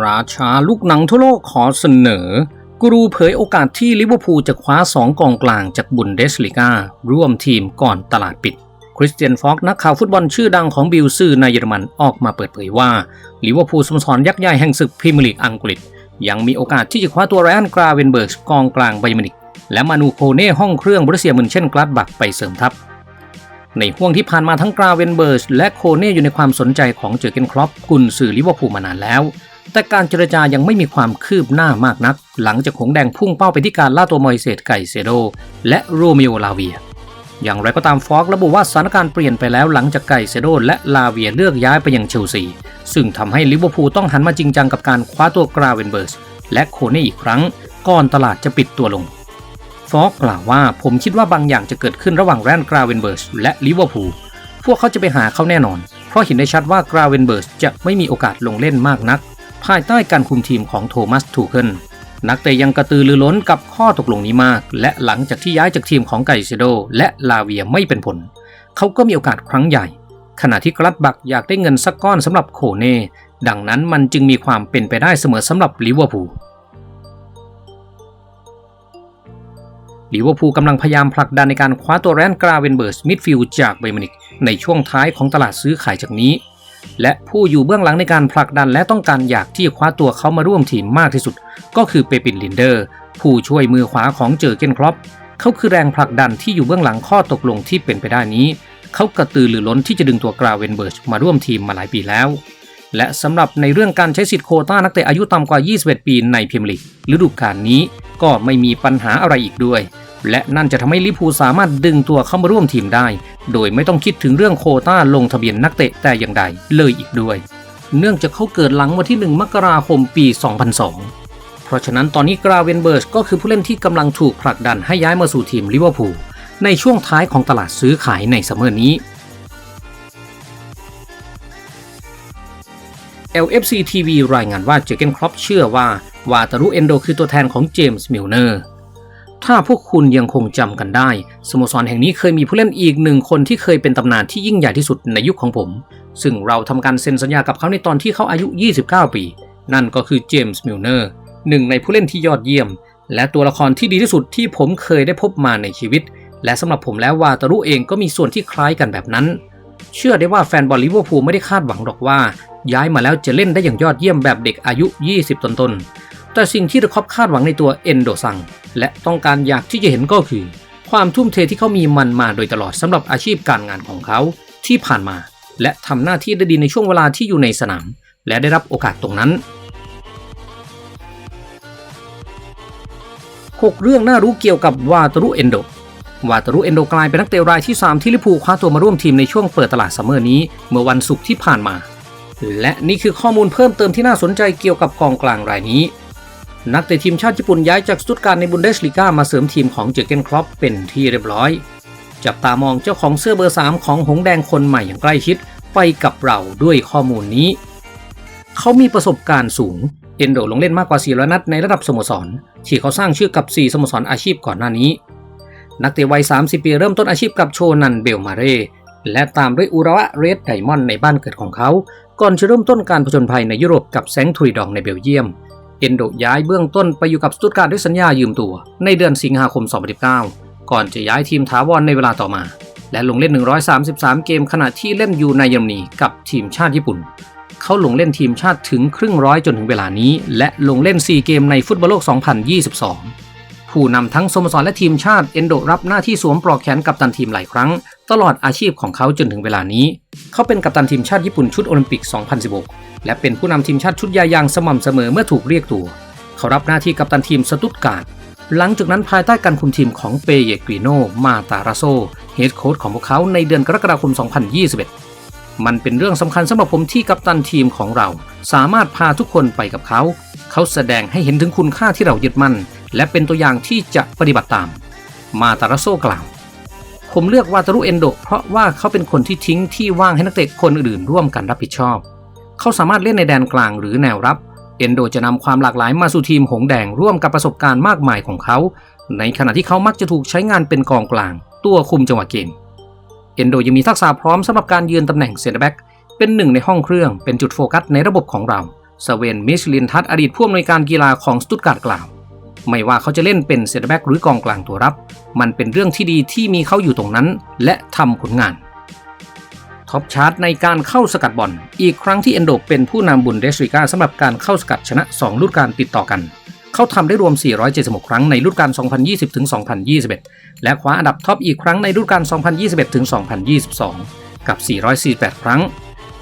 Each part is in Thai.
ราชาลูกหนังทั่วโลกขอเสนอ กรูเผยโอกาสที่ลิเวอร์พูลจะคว้า 2 กองกลางจากบุนเดสลิก้าร่วมทีมก่อนตลาดปิด คริสเตียนฟอกนักข่าวฟุตบอลชื่อดังของบิลซื่อในเยอรมันออกมาเปิดเผยว่าลิเวอร์พูลสโมสรยักษ์ใหญ่แห่งศึกพรีเมียร์ลีกอังกฤษ ยังมีโอกาสที่จะคว้าตัวไรอันกราเวนเบิร์กกองกลางไบมินิกและมานูโคเน่ห้องเครื่องบรัสเซียมุนเช่นกลาดบักไปเสริมทัพในห่วงที่ผ่านมาทั้งกราเวนเบิร์ชและโคเน่อยู่ในความสนใจของเจอเกนครอปกุนสื่อลิเวอร์พูลมานานแล้ว แต่การเจรจายังไม่มีความคืบหน้ามากนัก หลังจากหงแดงพุ่งเป้าไปที่การล่าตัวมอยเซตไก่เซโด และโรเมโอลาเวีย อย่างไรก็ตามฟอกระบุว่าสถานการณ์เปลี่ยนไปแล้วหลังจากไก่เซโด และลาเวียเลือกย้ายไปยังเชลซี ซึ่งทำให้ลิเวอร์พูลต้องหันมาจริงจังกับการคว้าตัวกราเวนเบิร์ชและโคเน่อีกครั้ง ก่อนตลาดจะปิดตัวลง ฟอกกล่าวว่าผมคิดว่าบางอย่างจะเกิดขึ้นระหว่างแรนกราเวนเบิร์ชและลิเวอร์พูลพวกเขาจะไปหาเขาแน่นอน เพราะเห็นได้ชัดว่ากราเวนเบิร์ชจะไม่มีโอกาสลงเล่นมากนัก ภายใต้การคุมทีมของโทมัสทูเคิลนักเตะยังกระตือรือร้นกับข้อตกลงนี้มาก และหลังจากที่ย้ายจากทีมของไกเซโด และลาเวียไม่เป็นผล เขาก็มีโอกาสครั้งใหญ่ ขณะที่กรัดบักอยากได้เงินสักก้อนสำหรับโคเน่ ดังนั้นมันจึงมีความเป็นไปได้เสมอสำหรับลิเวอร์พูลลิเวอร์พูลกำลังพยายามผลักดันในการคว้าตัวแรนกราเวนเบิร์สมิดฟิลด์จากไบย์มินิกในช่วงท้ายของตลาดซื้อขายจากนี้ และผู้อยู่เบื้องหลังในการผลักดันและต้องการอยากที่จะคว้าตัวเขามาร่วมทีมมากที่สุด ก็คือเปปินลินเดอร์ ผู้ช่วยมือขวาของเจอเกนครอปเขาคือแรงผลักดันที่อยู่เบื้องหลังข้อตกลงที่เป็นไปได้นี้ เขากระตือรือร้นที่จะดึงตัวกราเวนเบิร์สมาร่วมทีมมาหลายปีแล้ว และสำหรับในเรื่องการใช้สิทธิ์โคต้านักเตะอายุต่ำกว่า 21 ปีในพรีเมียร์ลีกฤดูกาลนี้ก็ไม่มีปัญหาอะไรอีกด้วย และนั่นจะทำให้ลิพูสามารถดึงตัวเข้ามาร่วมทีมได้ โดยไม่ต้องคิดถึงเรื่องโคต้าลงทะเบียนนักเตะแต่อย่างใดเลยอีกด้วย เนื่องจากเขาเกิดหลังวันที่ 1 มกราคมปี 2002 เพราะฉะนั้นตอนนี้กราเวนเบิร์สก็คือผู้เล่นที่กำลังถูกผลักดันให้ย้ายมาสู่ทีมลิเวอร์พูลในช่วงท้ายของตลาดซื้อขายในซัมเมอร์นี้ LFC TV รายงานว่าเจเกนครอปเชื่อว่าวาตารุเอนโดคือตัวแทนของเจมส์มิลเนอร์ ถ้าพวกคุณยังคงจำกันได้ สโมสรแห่งนี้เคยมีผู้เล่นอีกหนึ่งคนที่เคยเป็นตำนานที่ยิ่งใหญ่ที่สุดในยุคของผม ซึ่งเราทำการเซ็นสัญญากับเขาในตอนที่เขาอายุ 29 ปี นั่นก็คือเจมส์มิลเนอร์หนึ่งในผู้เล่นที่ยอดเยี่ยม และตัวละครที่ดีที่สุดที่ผมเคยได้พบมาในชีวิต และสำหรับผมแล้ววาตารุเองก็มีส่วนที่คล้ายกันแบบนั้น เชื่อได้ว่าแฟนบอลลิเวอร์พูลไม่ได้คาดหวังหรอกว่า ย้ายมาแล้วจะเล่นได้อย่างยอดเยี่ยมแบบเด็กอายุ 20 ต้นๆ แต่สิ่งที่เดอะคอปคาดหวังในตัวเอนโดซัง และต้องการอยากที่จะเห็นก็คือ ความทุ่มเทที่เขามีมันมาโดยตลอดสำหรับอาชีพการงานของเขาที่ผ่านมา และทำหน้าที่ได้ดีในช่วงเวลาที่อยู่ในสนาม และได้รับโอกาสตรงนั้น 6 เรื่องน่ารู้เกี่ยวกับวาตารุเอนโดวาตารุเอนโดกลายเป็นนักเตะรายที่ 3 ที่ลิพูคว้าตัวมาร่วมทีมในช่วงเปิดตลาดซัมเมอร์นี้ เมื่อวันศุกร์ที่ผ่านมา และนี่คือข้อมูลเพิ่มเติมที่น่าสนใจเกี่ยวกับกองกลางรายนี้ นักเตะทีมชาติญี่ปุ่นย้ายจากสตุตการ์ในบุนเดสลีกามาเสริมทีมของเจอเกนครอปเป็นที่เรียบร้อย จับตามองเจ้าของเสื้อเบอร์ 3 ของหงแดงคนใหม่อย่างใกล้ชิด ไปกับเราด้วยข้อมูลนี้ เขามีประสบการณ์สูง เอนโดลงเล่นมากกว่า 400 นัดในระดับสโมสร ที่เขาสร้างชื่อกับ 4 สโมสรอาชีพก่อนหน้านี้ นักเตะวัย 30 ปีเริ่มต้นอาชีพกับโชนันเบลมาเร่และตามด้วยอุระวะเรดไดมอนด์ในบ้านเกิดของเขา ก่อนจะเริ่มต้นการผจญภัยในยุโรปกับแซงทุริดองในเบลเยียม เอนโดย้ายเบื้องต้นไปอยู่กับสตุตการ์ด้วยสัญญายืมตัว ในเดือนสิงหาคม 2019 ก่อนจะย้ายทีมถาวรในเวลาต่อมา และลงเล่น 133 เกมขณะที่เล่นอยู่ในเยอรมนีกับทีมชาติญี่ปุ่น เขาลงเล่นทีมชาติถึงครึ่งร้อยจนถึงเวลานี้ และลงเล่น 4 เกมในฟุตบอลโลก 2022 ผู้นำทั้งสโมสรและทีมชาติเอนโดรับหน้าที่สวมปลอกแขนกัปตันทีมหลายครั้ง ตลอดอาชีพของเขาจนถึงเวลานี้ เขาเป็นกัปตันทีมชาติญี่ปุ่นชุดโอลิมปิก 2016 และเป็นผู้นำทีมชาติชุดยาอย่างสม่ำเสมอเมื่อถูกเรียกตัว เขารับหน้าที่กัปตันทีมสตุตการ์ดหลังจากนั้นภายใต้การคุมทีมของเปเยกริโนมาตาราโซเฮดโค้ชของพวกเขาในเดือนกรกฎาคม 2021 มันเป็นเรื่องสำคัญสำหรับผมที่กัปตันทีมของเรา สามารถพาทุกคนไปกับเขา เขาแสดงให้เห็นถึงคุณค่าที่เรายึดมั่น และเป็นตัวอย่างที่จะปฏิบัติตาม มาตาราโซกล่าว ผมเลือกวาตารุเอนโด เพราะว่าเขาเป็นคนที่ทิ้งที่ว่างให้นักเตะคนอื่นร่วมกันรับผิดชอบ เขาสามารถเล่นในแดนกลางหรือแนวรับ เอนโดจะนำความหลากหลายมาสู่ทีมหงแดงร่วมกับประสบการณ์มากมายของเขา ในขณะที่เขามักจะถูกใช้งานเป็นกองกลาง ตัวคุมจังหวะเกม เอนโดยังมีทักษะพร้อมสำหรับการยืนตำแหน่งเซนเตอร์แบ็กเป็นหนึ่งในห้องเครื่องเป็นจุดโฟกัสในระบบของเราสเวนมิชลินทัตอดีตผู้อำนวยการกีฬาของสตุตการ์ดกล่าว ไม่ว่าเขาจะเล่นเป็นเซนเตอร์แบ็กหรือกองกลางตัวรับ มันเป็นเรื่องที่ดีที่มีเขาอยู่ตรงนั้น และทำผลงานท็อปชาร์ตในการเข้าสกัดบอลอีกครั้งที่เอนโดเป็นผู้นำบุนเดสลิกาสำหรับการเข้าสกัดชนะ 2 ฤดูกาลติดต่อกัน เขาทำได้รวม 476 ครั้งในฤดูกาล 2020-2021 และคว้าอันดับท็อปอีกครั้งในฤดูกาล 2021-2022 กับ 448 ครั้ง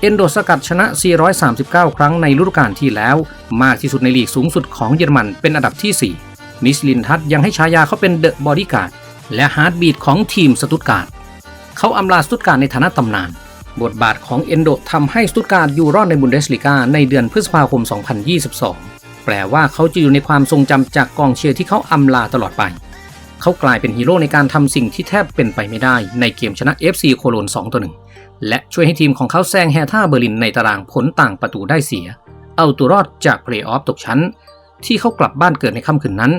เอนโดสกัดชนะ 439 ครั้งในฤดูกาลที่แล้ว มากที่สุดในลีกสูงสุดของเยอรมันเป็นอันดับที่ 4 มิสลินทัตยังให้ฉายาเขาเป็นเดอะบอดี้การ์ดและฮาร์ดบีทของทีมสตุตการ์ดเขาอำลาสตุตการ์ดในฐานะตำนาน บทบาทของเอนโดทำให้สตุตการ์ดอยู่รอดในบุนเดสลิกาในเดือนพฤษภาคม 2022 แปลว่าเขาจะอยู่ในความทรงจำจากกองเชียร์ที่เขาอำลาตลอดไป เขากลายเป็นฮีโร่ในการทำสิ่งที่แทบเป็นไปไม่ได้ในเกมชนะ FC โคโลน2ต่อ1และช่วยให้ทีมของเขาแซงแฮท่าเบอร์ลินในตารางผลต่างประตูได้เสีย เอาตัวรอดจากเพลย์ออฟตกชั้น ที่เขากลับบ้านเกิดในค่ำคืนนั้น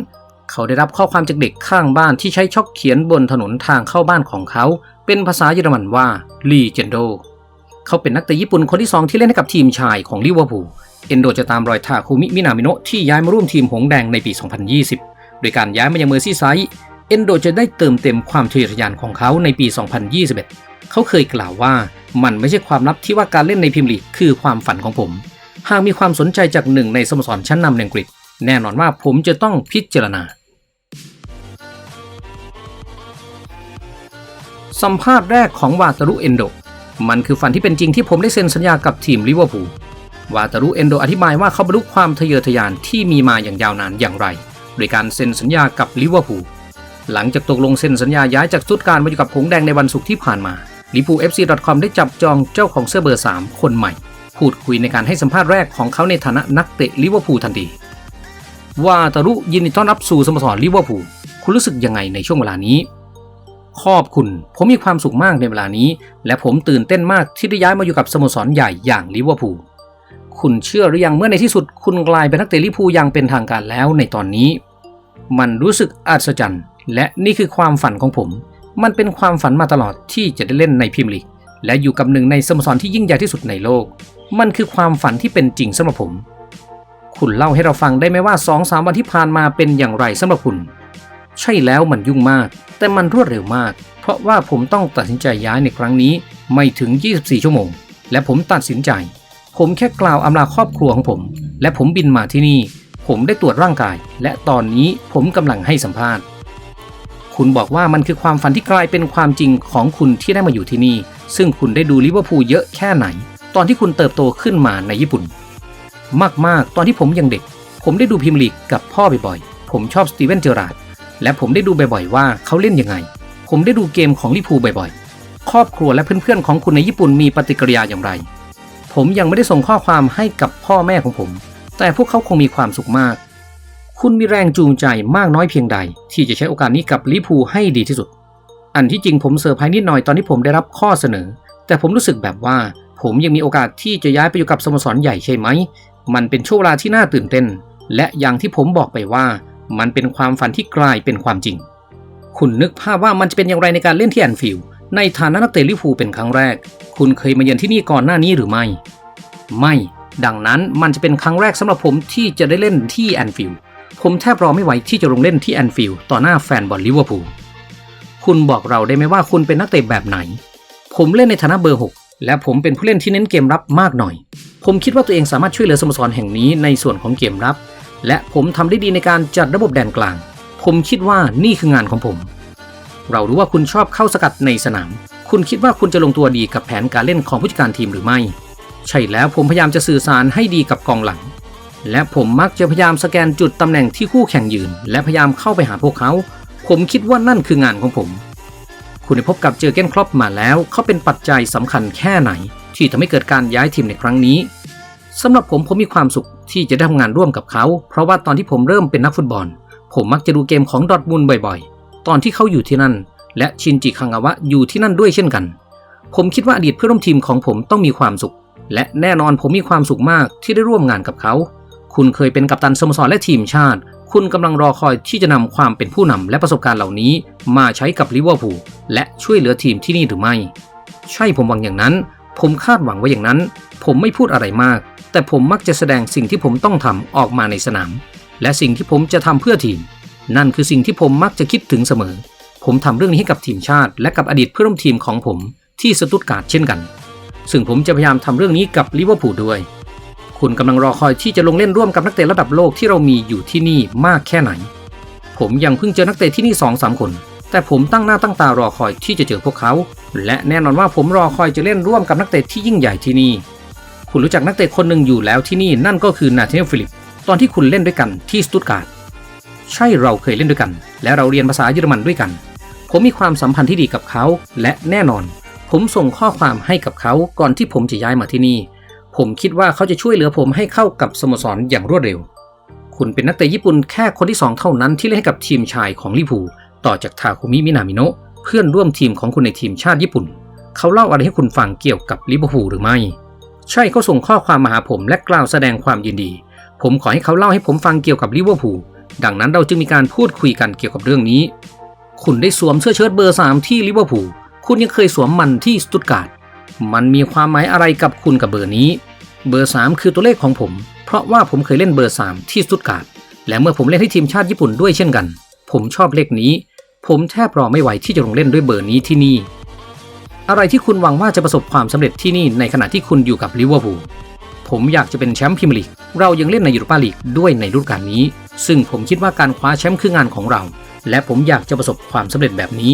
เขาได้รับข้อความจากเด็กข้างบ้านที่ใช้ช็อกเขียนบนถนนทางเข้าบ้านของเขา เป็นภาษาเยอรมันว่าลีเจนโดเขาเป็นนักเตะญี่ปุ่นคนที่2ที่เล่นให้กับทีมชายของลิเวอร์พูลเอนโดจะตามรอยทาคุมิมินามิโนะที่ย้ายมาร่วมทีมหงแดงในปี 2020 โดยการย้ายมายังเมอร์ซี่ไซด์เอนโดจะได้เติมเต็มความทะเยอทะยานของเขาในปี 2021 เขาเคยกล่าวว่ามันไม่ใช่ความลับที่ว่าการเล่นในพรีเมียร์ลีกคือความฝันของผม หากมีความสนใจจากหนึ่งในสโมสรชั้นนำในอังกฤษ แน่นอนว่าผมจะต้องพิจารณา สัมภาษณ์แรกของวาตารุเอนโด มันคือฝันที่เป็นจริงที่ผมได้เซ็นสัญญากับทีมลิเวอร์พูลวาตารุเอนโดอธิบายว่าเขาบรรลุความทะเยอทะยานที่มีมาอย่างยาวนานอย่างไร โดยการเซ็นสัญญากับลิเวอร์พูลหลังจากตกลงเซ็นสัญญาย้ายจากสตุตการ์ดมาอยู่กับหงแดงในวันศุกร์ที่ผ่านมาลิปูเอฟซีดอทคอมได้จับจองเจ้าของเสื้อเบอร์ 3 คนใหม่ พูดคุยในการให้สัมภาษณ์แรกของเขาในฐานะนักเตะลิเวอร์พูลทันที วาตารุยินดีต้อนรับสู่สโมสรลิเวอร์พูลคุณรู้สึกยังไงในช่วงเวลานี้ ขอบคุณ ผมมีความสุขมากในเวลานี้ และผมตื่นเต้นมากที่ได้ย้ายมาอยู่กับสโมสรใหญ่อย่างลิเวอร์พูลคุณเชื่อหรือยังเมื่อในที่สุดคุณกลายเป็นนักเตะลิเวอร์พูลอย่างเป็นทางการแล้วในตอนนี้ มันรู้สึกอัศจรรย์ และนี่คือความฝันของผม มันเป็นความฝันมาตลอดที่จะได้เล่นในพรีเมียร์ลีกและอยู่กับหนึ่งในสโมสรที่ยิ่งใหญ่ที่สุดในโลก มันคือความฝันที่เป็นจริงสำหรับผม คุณเล่าให้เราฟังได้ไหมว่า2อสามวันที่ผ่านมาเป็นอย่างไรสำหรับคุณ ใช่แล้วมันยุ่งมาก แต่มันรวดเร็วมาก เพราะว่าผมต้องตัดสินใจย้ายในครั้งนี้ไม่ถึง 24 ชั่วโมง และผมตัดสินใจ ผมแค่กล่าวอำลาครอบครัวของผม และผมบินมาที่นี่ ผมได้ตรวจร่างกาย และตอนนี้ผมกำลังให้สัมภาษณ์ คุณบอกว่ามันคือความฝันที่กลายเป็นความจริงของคุณที่ได้มาอยู่ที่นี่ ซึ่งคุณได้ดูลิเวอร์พูลเยอะแค่ไหน ตอนที่คุณเติบโตขึ้นมาในญี่ปุ่น มากๆ ตอนที่ผมยังเด็ก ผมได้ดูพรีเมียร์ลีกกับพ่อบ่อยๆ ผมชอบสตีเวนเจอราร์ดและผมได้ดูบ่อยๆว่าเขาเล่นยังไง ผมได้ดูเกมของลิพูบ่อยๆ ครอบครัวและเพื่อนๆของคุณในญี่ปุ่นมีปฏิกิริยาอย่างไร ผมยังไม่ได้ส่งข้อความให้กับพ่อแม่ของผม แต่พวกเขาคงมีความสุขมาก คุณมีแรงจูงใจมากน้อยเพียงใด ที่จะใช้โอกาสนี้กับลิพูให้ดีที่สุด อันที่จริงผมเซอร์ไพรส์นิดหน่อยตอนที่ผมได้รับข้อเสนอ แต่ผมรู้สึกแบบว่าผมยังมีโอกาสที่จะย้ายไปอยู่กับสโมสรใหญ่ใช่ไหม มันเป็นช่วงเวลาที่น่าตื่นเต้น และอย่างที่ผมบอกไปว่า มันเป็นความฝันที่กลายเป็นความจริง คุณนึกภาพว่ามันจะเป็นอย่างไรในการเล่นที่แอนฟิลด์ในฐานะนักเตะลิเวอร์พูเป็นครั้งแรก คุณเคยมาเยือนที่นี่ก่อนหน้านี้หรือไม่ ไม่ ดังนั้นมันจะเป็นครั้งแรกสำหรับผมที่จะได้เล่นที่แอนฟิลด์ผมแทบรอไม่ไหวที่จะลงเล่นที่แอนฟิลด์ต่อหน้าแฟนบอลลิเวอร์พูลคุณบอกเราได้ไหมว่าคุณเป็นนักเตะแบบไหน ผมเล่นในฐานะเบอร์ 6 และผมเป็นผู้เล่นที่เน้นเกมรับมากหน่อย ผมคิดว่าตัวเองสามารถช่วยเหลือสโมสรแห่งนี้ในส่วนของเกมรับ และผมทำได้ดีในการจัดระบบแดนกลาง ผมคิดว่านี่คืองานของผม เรารู้ว่าคุณชอบเข้าสกัดในสนาม คุณคิดว่าคุณจะลงตัวดีกับแผนการเล่นของผู้จัดการทีมหรือไม่ ใช่แล้วผมพยายามจะสื่อสารให้ดีกับกองหลัง และผมมักจะพยายามสแกนจุดตำแหน่งที่คู่แข่งยืน และพยายามเข้าไปหาพวกเขา ผมคิดว่านั่นคืองานของผม คุณได้พบกับเจอเก้นครอปมาแล้วเขาเป็นปัจจัยสำคัญแค่ไหน ที่ทำให้เกิดการย้ายทีมในครั้งนี้สำหรับผมผมมีความสุขที่จะได้ทำงานร่วมกับเขา เพราะว่าตอนที่ผมเริ่มเป็นนักฟุตบอล ผมมักจะดูเกมของดอทมุนบ่อยๆ ตอนที่เขาอยู่ที่นั่น และชินจิคังาวะอยู่ที่นั่นด้วยเช่นกัน ผมคิดว่าอดีตเพื่อนร่วมทีมของผมต้องมีความสุข และแน่นอนผมมีความสุขมากที่ได้ร่วมงานกับเขา คุณเคยเป็นกัปตันสโมสรและทีมชาติ คุณกำลังรอคอยที่จะนำความเป็นผู้นำและประสบการณ์เหล่านี้ มาใช้กับลิเวอร์พูลและช่วยเหลือทีมที่นี่หรือไม่ ใช่ผมหวังอย่างนั้น ผมคาดหวังไว้อย่างนั้น ผมไม่พูดอะไรมาก แต่ผมมักจะแสดงสิ่งที่ผมต้องทำออกมาในสนาม และสิ่งที่ผมจะทำเพื่อทีม นั่นคือสิ่งที่ผมมักจะคิดถึงเสมอ ผมทำเรื่องนี้ให้กับทีมชาติ และกับอดีตเพื่อนร่วมทีมของผมที่สตุตการ์ดเช่นกัน ซึ่งผมจะพยายามทำเรื่องนี้กับลิเวอร์พูลด้วย คุณกำลังรอคอยที่จะลงเล่นร่วมกับนักเตะระดับโลกที่เรามีอยู่ที่นี่มากแค่ไหน ผมยังเพิ่งเจอนักเตะที่นี่2องสามคน แต่ผมตั้งหน้าตั้งตารอคอยที่จะเจอพวกเขา และแน่นอนว่าผมรอคอยจะเล่นร่วมกับนักเตะที่ยิ่งใหญ่ที่นี่ คุณรู้จักนักเตะคนหนึ่งอยู่แล้วที่นี่นั่นก็คือนาธาเนลฟิลิป ตอนที่คุณเล่นด้วยกันที่สตุตการ์ดใช่เราเคยเล่นด้วยกัน และเราเรียนภาษาเยอรมันด้วยกัน ผมมีความสัมพันธ์ที่ดีกับเขา และแน่นอน ผมส่งข้อความให้กับเขาก่อนที่ผมจะย้ายมาที่นี่ ผมคิดว่าเขาจะช่วยเหลือผมให้เข้ากับสโมสรอย่างรวดเร็ว คุณเป็นนักเตะญี่ปุ่นแค่คนที่สองเท่านั้นที่เล่นให้กับทีมชายของลิเวอร์พูต่อจากทาคุมิมินามิโนะ เพื่อนร่วมทีมของคุณในทีมชาติญี่ปุ่น เขาเล่าอะไรให้คุณฟังเกี่ยวกับลิเวอร์พูลหรือไม่ ใช่เขาส่งข้อความมาหาผมและกล่าวแสดงความยินดี ผมขอให้เขาเล่าให้ผมฟังเกี่ยวกับลิเวอร์พูลดังนั้นเราจึงมีการพูดคุยกันเกี่ยวกับเรื่องนี้ คุณได้สวมเสื้อเชิ้ตเบอร์3ที่ลิเวอร์พูลคุณยังเคยสวมมันที่สตุตการ์ดมันมีความหมายอะไรกับคุณกับเบอร์นี้ เบอร์3คือตัวเลขของผม เพราะว่าผมเคยเล่นเบอร์3ที่สตุตการ์ดและเมื่อผมเล่นให้ทีมชาติญี่ปุ่นด้วยเช่นกัน ผมชอบเลขนี้ ผมแทบรอไม่ไหวที่จะลงเล่นด้วยเบอร์นี้ที่นี่ อะไรที่คุณหวังว่าจะประสบความสำเร็จที่นี่ในขณะที่คุณอยู่กับลิเวอร์พูลผมอยากจะเป็นแชมป์พรีเมียร์ลีก เรายังเล่นในยูโรปาลีกด้วยในฤดูกาลนี้ ซึ่งผมคิดว่าการคว้าแชมป์คืองานของเรา และผมอยากจะประสบความสำเร็จแบบนี้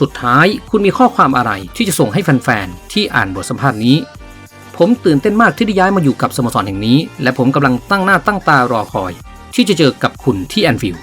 สุดท้ายคุณมีข้อความอะไรที่จะส่งให้แฟนๆที่อ่านบทสัมภาษณ์นี้ ผมตื่นเต้นมากที่ได้ย้ายมาอยู่กับสโมสรแห่งนี้ และผมกำลังตั้งหน้าตั้งตารอคอย ที่จะเจอกับคุณที่แอนฟิลด์